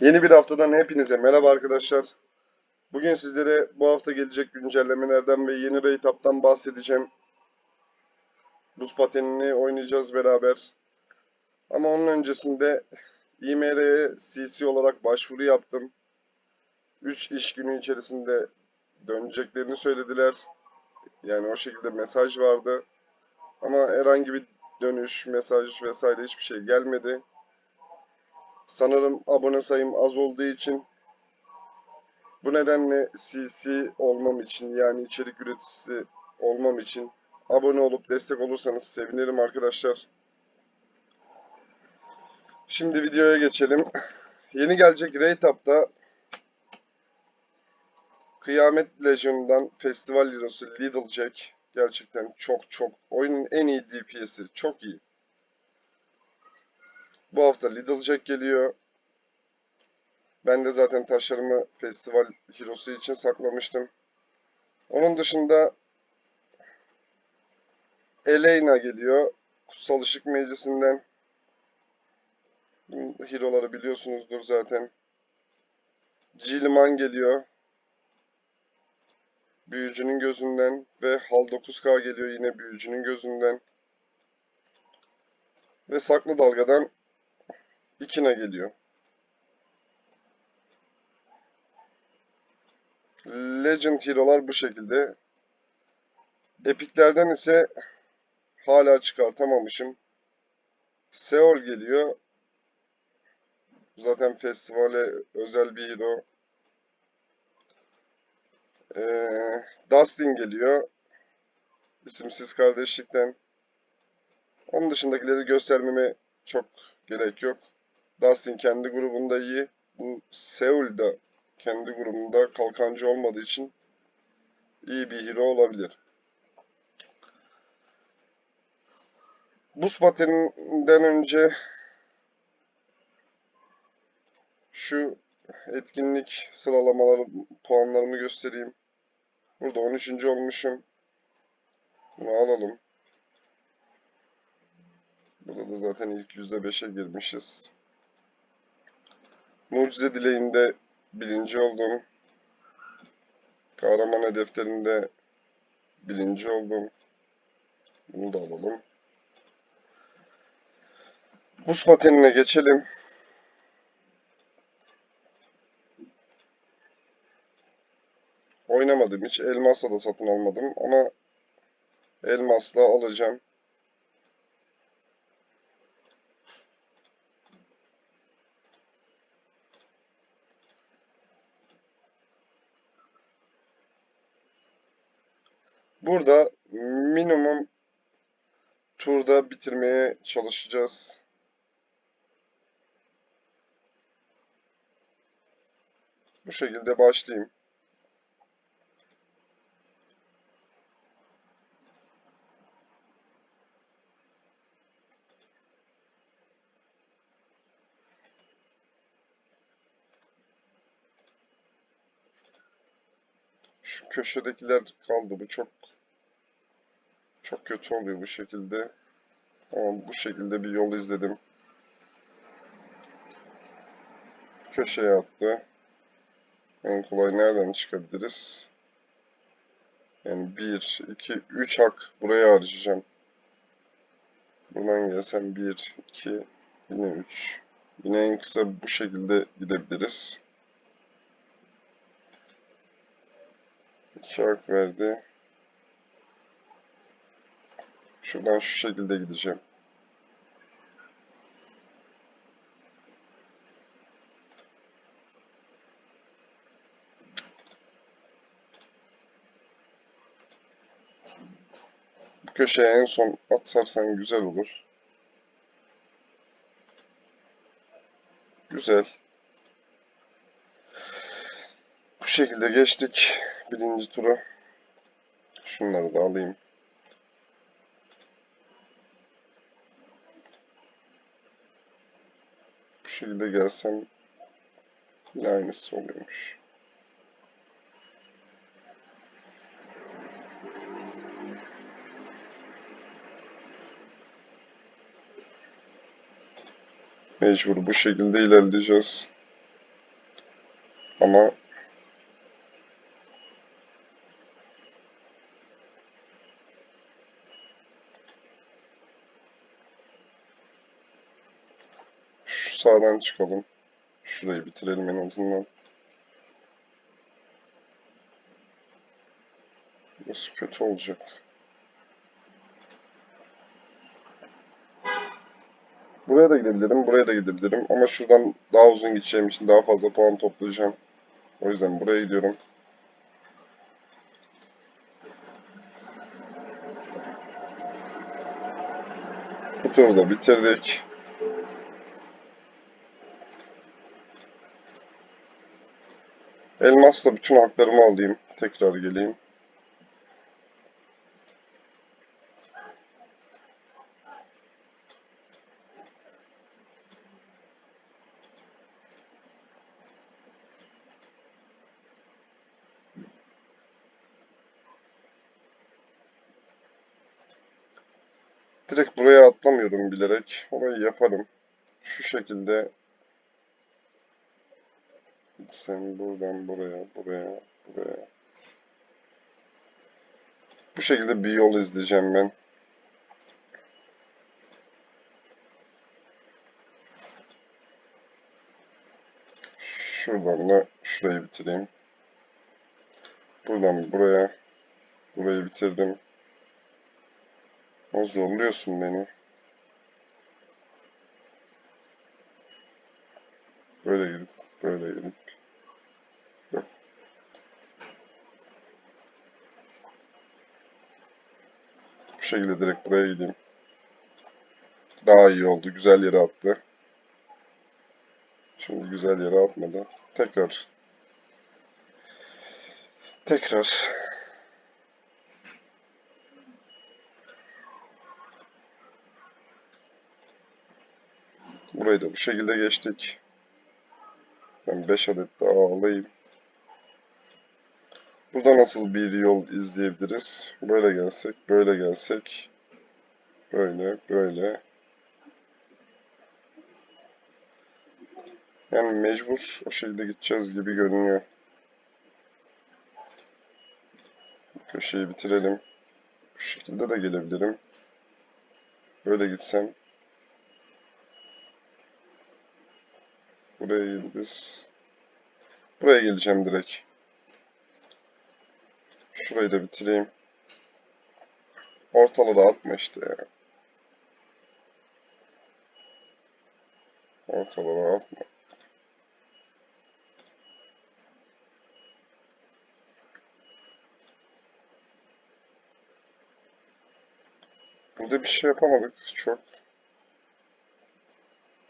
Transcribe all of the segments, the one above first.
Yeni bir haftadan hepinize merhaba arkadaşlar. Bugün sizlere bu hafta gelecek güncellemelerden ve yeni rate-up'tan bahsedeceğim. Buz patenini oynayacağız beraber. Ama onun öncesinde IMR'ye CC olarak başvuru yaptım. 3 iş günü içerisinde döneceklerini söylediler. Yani o şekilde mesaj vardı. Ama herhangi bir dönüş, mesaj vesaire hiçbir şey gelmedi. Sanırım abone sayım az olduğu için bu nedenle CC olmam için yani içerik üreticisi olmam için abone olup destek olursanız sevinirim arkadaşlar. Şimdi videoya geçelim. Yeni gelecek Rate Up'ta Kıyamet Legion'dan Festival Hero'su Little Jack gerçekten çok çok oyunun en iyi DPS'i çok iyi. Bu hafta Little Jack geliyor. Ben de zaten taşlarımı Festival Hero'su için saklamıştım. Onun dışında Elena geliyor. Kutsal Işık Meclisi'nden. Bu Hero'ları biliyorsunuzdur zaten. Gilliman geliyor. Büyücünün gözünden ve Hal 9K geliyor yine büyücünün gözünden. Ve Saklı Dalga'dan Ikina geliyor. Legend Hero'lar bu şekilde. Epiklerden ise hala çıkartamamışım. Seol geliyor. Zaten festivale özel bir hero. Ee, Dustin geliyor. İsimsiz kardeşlikten. Onun dışındakileri göstermeme çok gerek yok. Dustin kendi grubunda iyi. Bu Seul da kendi grubunda kalkancı olmadığı için iyi bir hero olabilir. Buz pateninden önce şu etkinlik sıralamaları puanlarımı göstereyim. Burada 13. olmuşum. Bunu alalım. Burada da zaten ilk %5'e girmişiz. Mucize dileğinde birinci oldum. Kahraman hedeflerinde birinci oldum. Bunu da alalım. Buz patenine geçelim. Oynamadım hiç. Elmasla da satın almadım ama elmasla alacağım. Burada minimum turda bitirmeye çalışacağız. Bu şekilde başlayayım. Şu köşedekiler kaldı. Bu çok çok kötü oluyor bu şekilde. Ama bu şekilde bir yol izledim. Köşeye attı. En kolay nereden çıkabiliriz? Yani 1, 2, 3 hak buraya harcayacağım. Buradan gelsem 1, 2, yine 3. Yine en kısa bu şekilde gidebiliriz. 2 hak verdi. Şuradan şu şekilde gideceğim. Bu köşeye en son atsarsan güzel olur. Güzel. Bu şekilde geçtik birinci tura. Şunları da alayım. Şekilde gelsem yine aynısı oluyormuş. Mecbur bu şekilde ilerleyeceğiz. Ama şu sağdan çıkalım. Şurayı bitirelim en azından. Burası kötü olacak. Buraya da gidebilirim, buraya da gidebilirim. Ama şuradan daha uzun gideceğim için daha fazla puan toplayacağım. O yüzden buraya gidiyorum. Bu turu da bitirdik. Elmasla bütün haklarımı alayım. Tekrar geleyim. Direkt buraya atlamıyorum bilerek. Orayı yaparım. Şu şekilde sen buradan buraya, buraya, buraya. Bu şekilde bir yol izleyeceğim ben. Şuradan da şurayı bitireyim. Buradan buraya, burayı bitirdim. Ama zorluyorsun beni. Böyle gidip, böyle gidip. Şekilde direkt buraya gideyim. Daha iyi oldu. Güzel yere attı. Şimdi güzel yere atmadı. Tekrar. Tekrar. Burayı da bu şekilde geçtik. Ben 5 adet daha alayım. Burada nasıl bir yol izleyebiliriz? Böyle gelsek, böyle gelsek. Böyle, böyle. Yani mecbur o şekilde gideceğiz gibi görünüyor. Köşeyi bitirelim. Bu şekilde de gelebilirim. Böyle gitsem. Buraya geliriz. Buraya geleceğim direkt. Şurayı da bitireyim. Ortalara atma işte ya. Ortalara atma. Burada bir şey yapamadık çok.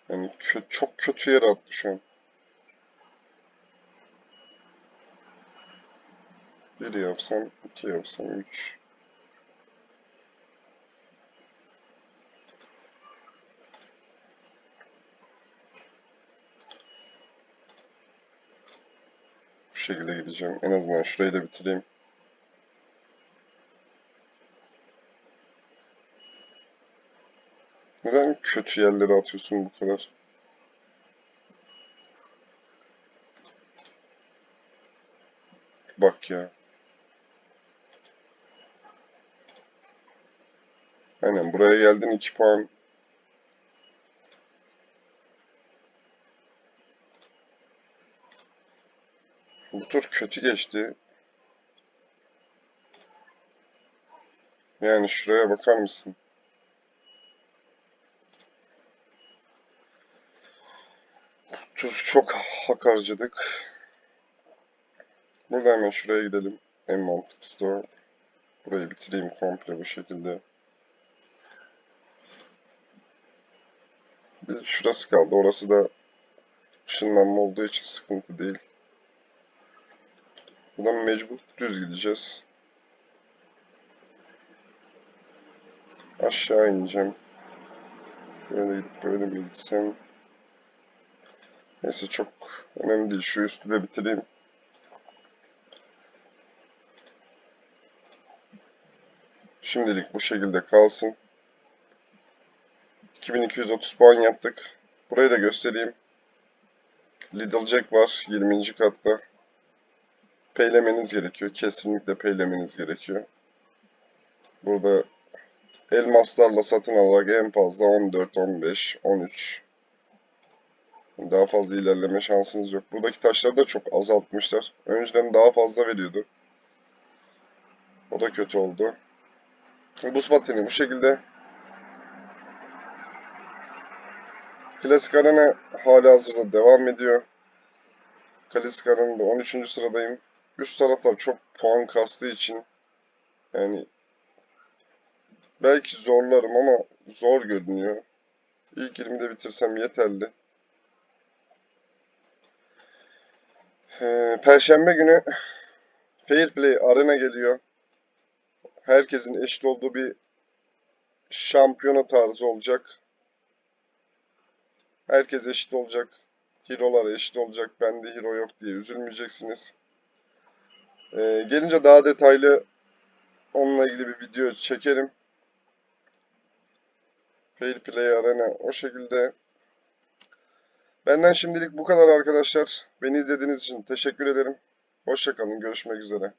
Yani kö çok kötü yere attı şu an. Bir yapsam, iki yapsam, üç. Bu şekilde gideceğim. En azından şurayı da bitireyim. Neden kötü yerlere atıyorsun bu kadar? Bak ya. Aynen buraya geldin 2 puan. Bu tur kötü geçti. Yani şuraya bakar mısın? Tur çok hak harcadık. Burada hemen şuraya gidelim. En mantıklısı da. Burayı bitireyim komple bu şekilde. Şurası kaldı. Orası da ışınlanma olduğu için sıkıntı değil. Buradan mecbur düz gideceğiz. Aşağı ineceğim. Böyle gidip böyle mi gitsem? Neyse çok önemli değil. Şu üstü de bitireyim. Şimdilik bu şekilde kalsın. 2230 puan yaptık. Burayı da göstereyim. Little Jack var 20. katta. peylemeniz gerekiyor. Kesinlikle peylemeniz gerekiyor. Burada elmaslarla satın alarak en fazla 14, 15, 13 daha fazla ilerleme şansınız yok. Buradaki taşları da çok azaltmışlar. Önceden daha fazla veriyordu. O da kötü oldu. Buz pateni bu şekilde. Klasik Arena hala hazırda devam ediyor. Klasik Arena'da 13. sıradayım. Üst taraflar çok puan kastığı için yani belki zorlarım ama zor görünüyor. İlk 20'de bitirsem yeterli. Ee, Perşembe günü Fair Play Arena geliyor. Herkesin eşit olduğu bir şampiyona tarzı olacak. Herkes eşit olacak. Hero'lar eşit olacak. Bende hero yok diye üzülmeyeceksiniz. Ee, gelince daha detaylı onunla ilgili bir video çekerim. Fair Play Arena o şekilde. Benden şimdilik bu kadar arkadaşlar. Beni izlediğiniz için teşekkür ederim. Hoşçakalın. Görüşmek üzere.